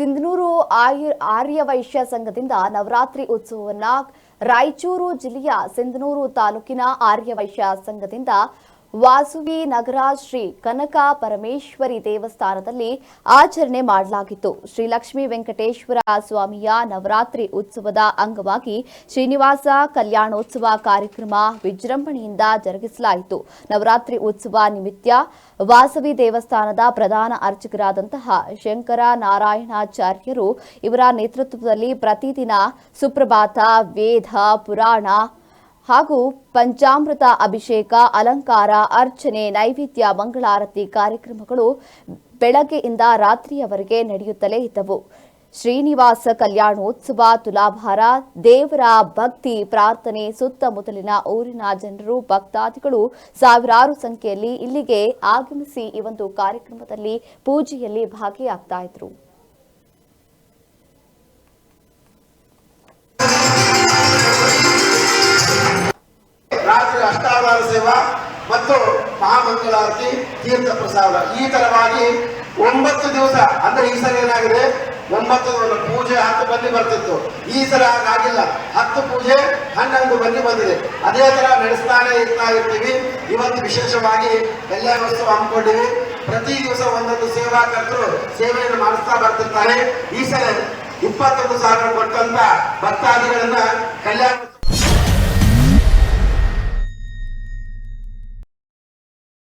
ಸಿಂಧನೂರು ಆರ್ಯ ಆರ್ಯವೈಶ್ಯ ಸಂಘದಿಂದ ನವರಾತ್ರಿ ಉತ್ಸವವನ್ನ ರಾಯಚೂರು ಜಿಲ್ಲೆಯ ಸಿಂಧನೂರು ತಾಲೂಕಿನ ಆರ್ಯವೈಶ್ಯ ಸಂಘದಿಂದ ವಾಸುವಿ ನಗರ ಶ್ರೀ ಕನಕ ಪರಮೇಶ್ವರಿ ದೇವಸ್ಥಾನದಲ್ಲಿ ಆಚರಣೆ ಮಾಡಲಾಗಿತ್ತು. ಶ್ರೀ ಲಕ್ಷ್ಮೀ ವೆಂಕಟೇಶ್ವರ ಸ್ವಾಮಿಯ ನವರಾತ್ರಿ ಉತ್ಸವದ ಅಂಗವಾಗಿ ಶ್ರೀನಿವಾಸ ಕಲ್ಯಾಣೋತ್ಸವ ಕಾರ್ಯಕ್ರಮ ವಿಜೃಂಭಣೆಯಿಂದ ಜರುಗಿಸಲಾಯಿತು. ನವರಾತ್ರಿ ಉತ್ಸವ ನಿಮಿತ್ತ ವಾಸವಿ ದೇವಸ್ಥಾನದ ಪ್ರಧಾನ ಅರ್ಚಕರಾದಂತಹ ಶಂಕರ ನಾರಾಯಣಾಚಾರ್ಯರು ಇವರ ನೇತೃತ್ವದಲ್ಲಿ ಪ್ರತಿದಿನ ಸುಪ್ರಭಾತ, ವೇದ, ಪುರಾಣ ಹಾಗೂ ಪಂಚಾಮೃತ ಅಭಿಷೇಕ, ಅಲಂಕಾರ, ಅರ್ಚನೆ, ನೈವೇದ್ಯ, ಮಂಗಳಾರತಿ ಕಾರ್ಯಕ್ರಮಗಳು ಬೆಳಗ್ಗೆಯಿಂದ ರಾತ್ರಿಯವರೆಗೆ ನಡೆಯುತ್ತಲೇ ಇದ್ದವು. ಶ್ರೀನಿವಾಸ ಕಲ್ಯಾಣೋತ್ಸವ, ತುಲಾಭಾರ, ದೇವರ ಭಕ್ತಿ ಪ್ರಾರ್ಥನೆ ಸುತ್ತಮುತ್ತಲಿನ ಊರಿನ ಜನರು, ಭಕ್ತಾದಿಗಳು ಸಾವಿರಾರು ಸಂಖ್ಯೆಯಲ್ಲಿ ಇಲ್ಲಿಗೆ ಆಗಮಿಸಿ ಈ ಒಂದು ಕಾರ್ಯಕ್ರಮದಲ್ಲಿ ಪೂಜೆಯಲ್ಲಿ ಭಾಗಿಯಾಗ್ತಾ ಇದ್ರು. ಅಷ್ಟಾವಧಾನ ಸೇವಾ ಮತ್ತು ಮಹಾಮಂಗಳಾರತಿ, ತೀರ್ಥ ಪ್ರಸಾದ. ಈ ತರವಾಗಿ ಒಂಬತ್ತು ದಿವಸ, ಅಂದ್ರೆ ಈ ಸಲ ಏನಾಗಿದೆ? ಒಂಬತ್ತು ಪೂಜೆ ಹತ್ತು ಬನ್ನಿ ಬರ್ತಿತ್ತು. ಈ ಸಲ ಹಾಗಾಗಿಲ್ಲ. ಹತ್ತು ಪೂಜೆ, ಹನ್ನೊಂದು ಬನ್ನಿ ಬಂದಿದೆ. ಅದೇ ತರ ನಡೆಸ್ತಾನೆ ಇರ್ತಾ ಇರ್ತೀವಿ. ಇವತ್ತು ವಿಶೇಷವಾಗಿ ಎಲ್ಲ ವಸ್ತು ಹಮ್ಮಿಕೊಂಡಿವಿ. ಪ್ರತಿ ದಿವಸ ಒಂದೊಂದು ಸೇವಾಕರ್ತರು ಸೇವೆಯನ್ನು ಮಾಡಿಸ್ತಾ ಬರ್ತಿರ್ತಾರೆ. ಈ ಸಲ ಇಪ್ಪತ್ತೊಂದು ಸಾವಿರ ಕೊಟ್ಟಂತ ಭಕ್ತಾದಿಗಳನ್ನ ಕಲ್ಯಾಣ